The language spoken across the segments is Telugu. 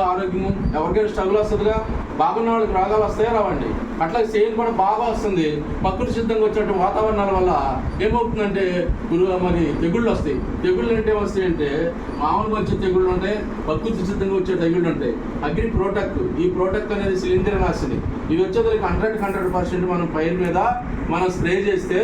ఆరోగ్యము ఎవరికైనా స్ట్రగుల్ వస్తుందిగా? బాగున్న వాళ్ళకి రోగాలు వస్తాయా రావండి? అట్లా సేల్ కూడా బాగా వస్తుంది. ప్రకృతి సిద్ధంగా వచ్చినట్టు వాతావరణాల వల్ల ఏమవుతుందంటే గురువు మరి తెగుళ్ళు వస్తాయి. తెగుళ్ళు అంటే వస్తాయి అంటే మామూలుగా వచ్చే తెగుళ్ళు ఉంటాయి ప్రకృతి సిద్ధంగా వచ్చే తెగుళ్ళు ఉంటాయి. అగ్ని ప్రోటెక్ట్ ఈ ప్రోటెక్ట్ అనేది శిలీంద్ర నాశిని ఇది వచ్చేదానికి హండ్రెడ్ హండ్రెడ్ పర్సెంట్ మనం పైరు మీద మనం స్ప్రే చేస్తే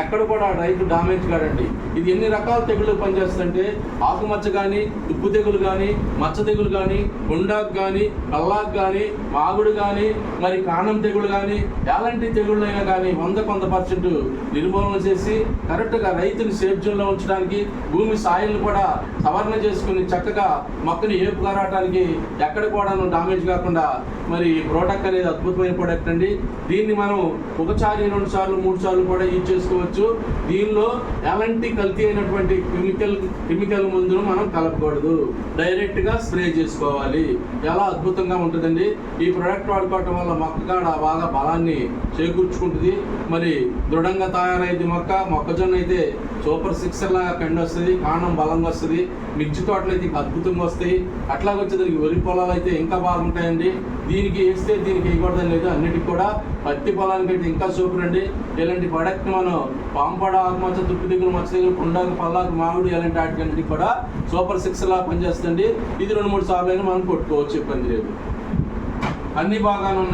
ఎక్కడ కూడా రైతు డామేజ్ కాడండి. ఇది ఎన్ని రకాల తెగుళ్ళు పనిచేస్తుందంటే ఆకుమచ్చ కానీ ఉప్పు తెగులు కానీ మచ్చ తెగులు కానీ గుండాకు కానీ కల్లాకు కానీ మాగుడు కానీ మరి కాణం తెగులు కానీ కానీ ఎలాంటి తెగుళ్ళైనా కానీ వంద కొంత పర్సెంట్ నిర్మూలన చేసి కరెక్ట్గా రైతుని సేఫ్ జోన్లో ఉంచడానికి భూమి సాయిల్ని కూడా సవరణ చేసుకుని చక్కగా మొక్కని ఏపుగా రావడానికి ఎక్కడ కూడా డామేజ్ కాకుండా మరి ప్రోడక్ట్ అనేది అద్భుతమైన ప్రోడక్ట్ అండి. దీన్ని మనం ఒకసారి రెండు సార్లు మూడు సార్లు కూడా యూజ్ చేసుకోవచ్చు. దీనిలో ఎలాంటి కల్తీ అయినటువంటి కెమికల్ కెమికల్ మందును మనం కలపకూడదు. డైరెక్ట్గా స్ప్రే చేసుకోవాలి. చాలా అద్భుతంగా ఉంటుందండి. ఈ ప్రోడక్ట్ వాడుకోవటం వల్ల మొక్క కాడ బాగా బలాన్ని చేకూర్చుకుంటుంది. మరి దృఢంగా తయారైంది మొక్క. మొక్కజొన్న అయితే సూపర్ సిక్సర్ లాగా కండి వస్తుంది కాండం బలంగా వస్తుంది. మిర్చి తోటలు అయితే అద్భుతంగా వస్తాయి. అట్లాగే వరి పొలాలు అయితే ఇంకా బాగుంటాయండి. దీనికి వేస్తే దీనికి వేయకూడదని లేదు. అన్నిటికి కూడా పత్తి పొలానికి అయితే ఇంకా సూపర్ అండి. ఇలాంటి ప్రొడక్ట్ మనం పాంపడ ఆకుమచ్చ తుప్పు దిగులు మచ్చ దిగులు పుండాకు పల్లాకు మామిడి ఇలాంటి వాటికన్నిటికి కూడా సూపర్ సిక్స్ లా పనిచేస్తుంది ఇది రెండు మూడు సార్లు అయినా మనం కొట్టుకోవచ్చు ఇబ్బంది లేదు. అన్ని బాగానే ఉన్నాయి.